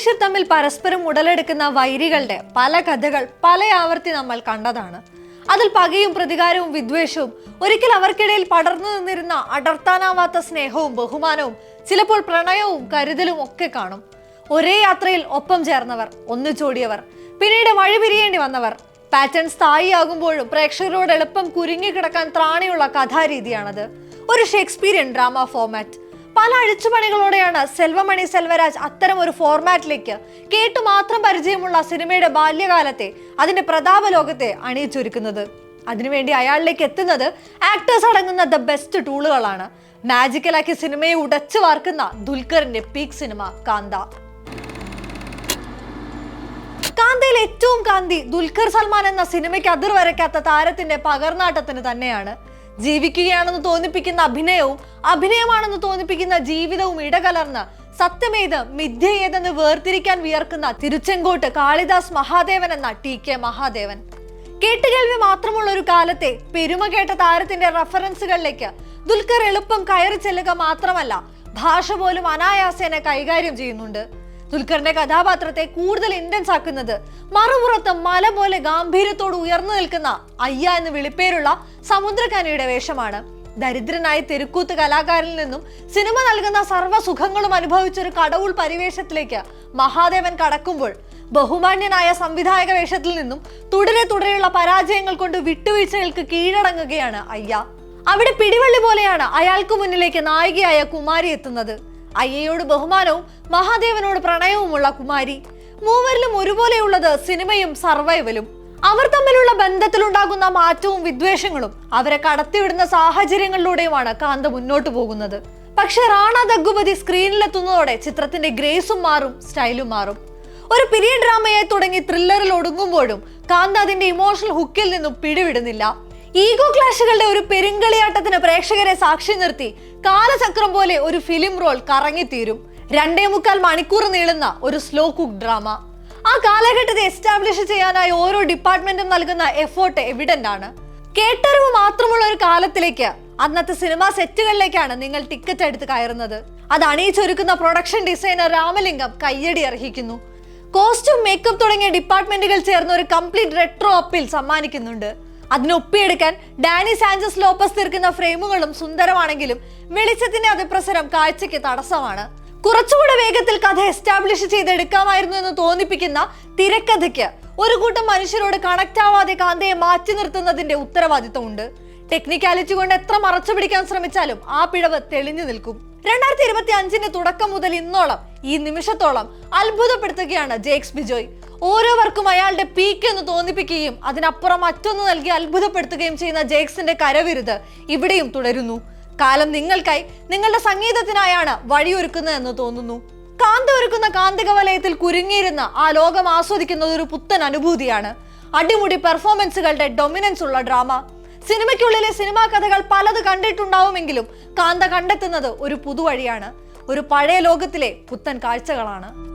മനുഷ്യർ തമ്മിൽ പരസ്പരം ഉടലെടുക്കുന്ന വൈരികളുടെ പല കഥകൾ പല ആവർത്തി നമ്മൾ കണ്ടതാണ്. അതിൽ പകയും പ്രതികാരവും വിദ്വേഷവും ഒരിക്കൽ അവർക്കിടയിൽ പടർന്നു നിന്നിരുന്ന അടർത്താനാവാത്ത സ്നേഹവും ബഹുമാനവും ചിലപ്പോൾ പ്രണയവും കരുതലും ഒക്കെ കാണും. ഒരേ യാത്രയിൽ ഒപ്പം ചേർന്നവർ ഒന്നിച്ചോടിയവർ പിന്നീട് വഴിപിരിയേണ്ടി വന്നവർ. പാറ്റേൺ സ്ഥായിയാകുമ്പോഴും പ്രേക്ഷകരോട് എളുപ്പം കുരുങ്ങിക്കിടക്കാൻ ത്രാണിയുള്ള കഥാരീതിയാണത്. ഒരു ഷേക്സ്പീരിയൻ ഡ്രാമ ഫോമാറ്റ് പല അഴിച്ചുപണികളോടെയാണ് സെൽവമണി സെൽവരാജ് അത്തരം ഒരു ഫോർമാറ്റിലേക്ക് കേട്ടു മാത്രം പരിചയമുള്ള സിനിമയുടെ ബാല്യകാലത്തെ അതിന്റെ പ്രതാപ ലോകത്തെ അണിയിച്ചൊരുക്കുന്നത്. അതിനുവേണ്ടി അയാളിലേക്ക് എത്തുന്നത് ആക്ടേഴ്സ് അടങ്ങുന്ന ദ ബെസ്റ്റ് ടൂളുകളാണ് മാജിക്കലാക്കി സിനിമയെ ഉടച്ചു വാർക്കുന്ന ദുൽഖറിന്റെ പീക്ക് സിനിമ കാന്ത. കാന്തയിൽ ഏറ്റവും കാന്തി ദുൽഖർ സൽമാൻ എന്ന സിനിമയ്ക്ക് അതിർ വരയ്ക്കാത്ത താരത്തിന്റെ പകർനാട്ടത്തിന് തന്നെയാണ്. ജീവിക്കുകയാണെന്ന് തോന്നിപ്പിക്കുന്ന അഭിനയവും അഭിനയമാണെന്ന് തോന്നിപ്പിക്കുന്ന ജീവിതവും ഇടകലർന്ന് സത്യമേത് മിഥ്യയേതെന്ന് വേർതിരിക്കാൻ വിയർക്കുന്ന തിരുച്ചെങ്കോട്ട് കാളിദാസ് മഹാദേവൻ എന്ന ടി കെ മഹാദേവൻ. കേട്ടുകേൾവി മാത്രമുള്ള ഒരു കാലത്തെ പെരുമ കേട്ട താരത്തിന്റെ റഫറൻസുകളിലേക്ക് ദുൽഖർ എളുപ്പം കയറി ചെല്ലുക മാത്രമല്ല ഭാഷ പോലും അനായാസേന കൈകാര്യം ചെയ്യുന്നുണ്ട്. ദുൽഖറിന്റെ കഥാപാത്രത്തെ കൂടുതൽ ഇന്റൻസ് ആക്കുന്നത് മറുപുറത്ത് മല പോലെ ഗാംഭീര്യത്തോട് ഉയർന്നു നിൽക്കുന്ന അയ്യ എന്ന് വിളിപ്പേരുള്ള സമുദ്രകനിയുടെ വേഷമാണ്. ദരിദ്രനായ തെരുക്കൂത്ത് കലാകാരനിൽ നിന്നും സിനിമ നൽകുന്ന സർവ സുഖങ്ങളും അനുഭവിച്ചൊരു കടവുൾ പരിവേഷത്തിലേക്ക് മഹാദേവൻ കടക്കുമ്പോൾ ബഹുമാന്യനായ സംവിധായക വേഷത്തിൽ നിന്നും തുടരെ തുടരെയുള്ള പരാജയങ്ങൾ കൊണ്ട് വിട്ടുവീഴ്ചകൾക്ക് കീഴടങ്ങുകയാണ് അയ്യ. അവിടെ പിടിവള്ളി പോലെയാണ് അയാൾക്ക് മുന്നിലേക്ക് നായികയായ കുമാരി എത്തുന്നത്. അയ്യയോട് ബഹുമാനവും മഹാദേവനോട് പ്രണയവുമുള്ള കുമാരി. മൂവരിലും ഒരുപോലെയുള്ളത് സിനിമയും സർവൈവലും. അവർ തമ്മിലുള്ള ബന്ധത്തിലുണ്ടാകുന്ന മാറ്റവും വിദ്വേഷങ്ങളും അവരെ കടത്തിവിടുന്ന സാഹചര്യങ്ങളിലൂടെയുമാണ് കാന്ത മുന്നോട്ടു പോകുന്നത്. പക്ഷെ റാണ ദഗ്ഗുപതി സ്ക്രീനിലെത്തുന്നതോടെ ചിത്രത്തിന്റെ ഗ്രേസും മാറും സ്റ്റൈലും മാറും. ഒരു പിരിയഡ് ഡ്രാമയെ തുടങ്ങി ത്രില്ലറിൽ ഒടുങ്ങുമ്പോഴും കാന്ത അതിന്റെ ഇമോഷണൽ ഹുക്കിൽ നിന്നും പിടിവിടുന്നില്ല. ഈഗോ ക്ലാഷുകളുടെ ഒരു പെരുങ്കളിയാട്ടത്തിന് പ്രേക്ഷകരെ സാക്ഷി നിർത്തി കാലചക്രം പോലെ ഒരു ഫിലിം റോൾ കറങ്ങിത്തീരും. രണ്ടേ മുക്കാൽ മണിക്കൂർ നീളുന്ന ഒരു സ്ലോ കുക്ക് ഡ്രാമ. ആ കാലഘട്ടത്തെ എസ്റ്റാബ്ലിഷ് ചെയ്യാനായി ഓരോ ഡിപ്പാർട്ട്മെന്റും നൽകുന്ന എഫേർട്ട് എവിഡന്റ് ആണ് കേട്ടറിവ് മാത്രമുള്ള ഒരു കാലത്തിലേക്ക് അന്നത്തെ സിനിമാ സെറ്റുകളിലേക്കാണ് നിങ്ങൾ ടിക്കറ്റ് എടുത്ത് കയറുന്നത്. അത് അണിയിച്ചൊരുക്കുന്ന പ്രൊഡക്ഷൻ ഡിസൈനർ രാമലിംഗം കയ്യടി അർഹിക്കുന്നു. കോസ്റ്റ്യൂം മേക്കപ്പ് തുടങ്ങിയ ഡിപ്പാർട്ട്മെന്റുകൾ ചേർന്ന് ഒരു കംപ്ലീറ്റ് റെട്രോ അപ്പിൽ സമ്മാനിക്കുന്നുണ്ട്. അതിനൊപ്പിയെടുക്കാൻ ഡാനി സാഞ്ചസ് ലോപ്പസ് തീർക്കുന്ന ഫ്രെയിമുകളും സുന്ദരമാണെങ്കിലും വെളിച്ചത്തിന്റെ അതിപ്രസരം കാഴ്ചയ്ക്ക് തടസ്സമാണ്. കുറച്ചുകൂടെ വേഗത്തിൽ കഥ എസ്റ്റാബ്ലിഷ് ചെയ്തെടുക്കാമായിരുന്നു എന്ന് തോന്നിപ്പിക്കുന്ന തിരക്കഥയ്ക്ക് ഒരു കൂട്ടം മനുഷ്യരോട് കണക്ട് ആവാതെ കാന്തയെ മാറ്റി നിർത്തുന്നതിന്റെ ഉത്തരവാദിത്തമുണ്ട് ടെക്നിക്കാലിറ്റി കൊണ്ട് എത്ര മറച്ചു പിടിക്കാൻ ശ്രമിച്ചാലും ആ പിഴവ് തെളിഞ്ഞു നിൽക്കും. രണ്ടായിരത്തി ഇരുപത്തി അഞ്ചിന്റെ തുടക്കം മുതൽ ഇന്നോളം ഈ നിമിഷത്തോളം അത്ഭുതപ്പെടുത്തുകയാണ് ജേക്സ് ബിജോയ്. ഓരോവർക്കും അയാളുടെ പീക്ക് എന്ന് തോന്നിപ്പിക്കുകയും അതിനപ്പുറം മറ്റൊന്ന് നൽകി അത്ഭുതപ്പെടുത്തുകയും ചെയ്യുന്ന ജേക്സിന്റെ കരവിരുത് ഇവിടെയും തുടരുന്നു. കാലം നിങ്ങൾക്കായി നിങ്ങളുടെ സംഗീതത്തിനായാണ് വഴിയൊരുക്കുന്നതെന്ന് തോന്നുന്നു. കാന്ത ഒരുക്കുന്ന കാന്തിക വലയത്തിൽ കുരുങ്ങിയിരുന്ന ആ ലോകം ആസ്വദിക്കുന്നത് ഒരു പുത്തൻ അനുഭൂതിയാണ്. അടിമുടി പെർഫോമൻസുകളുടെ ഡൊമിനൻസ് ഉള്ള ഡ്രാമ സിനിമയ്ക്കുള്ളിലെ സിനിമാ കഥകൾ പലത് കണ്ടിട്ടുണ്ടാവുമെങ്കിലും കാന്ത കണ്ടെത്തുന്നത് ഒരു പുതുവഴിയാണ്. ഒരു പഴയ ലോകത്തിലെ പുത്തൻ കാഴ്ചകളാണ്.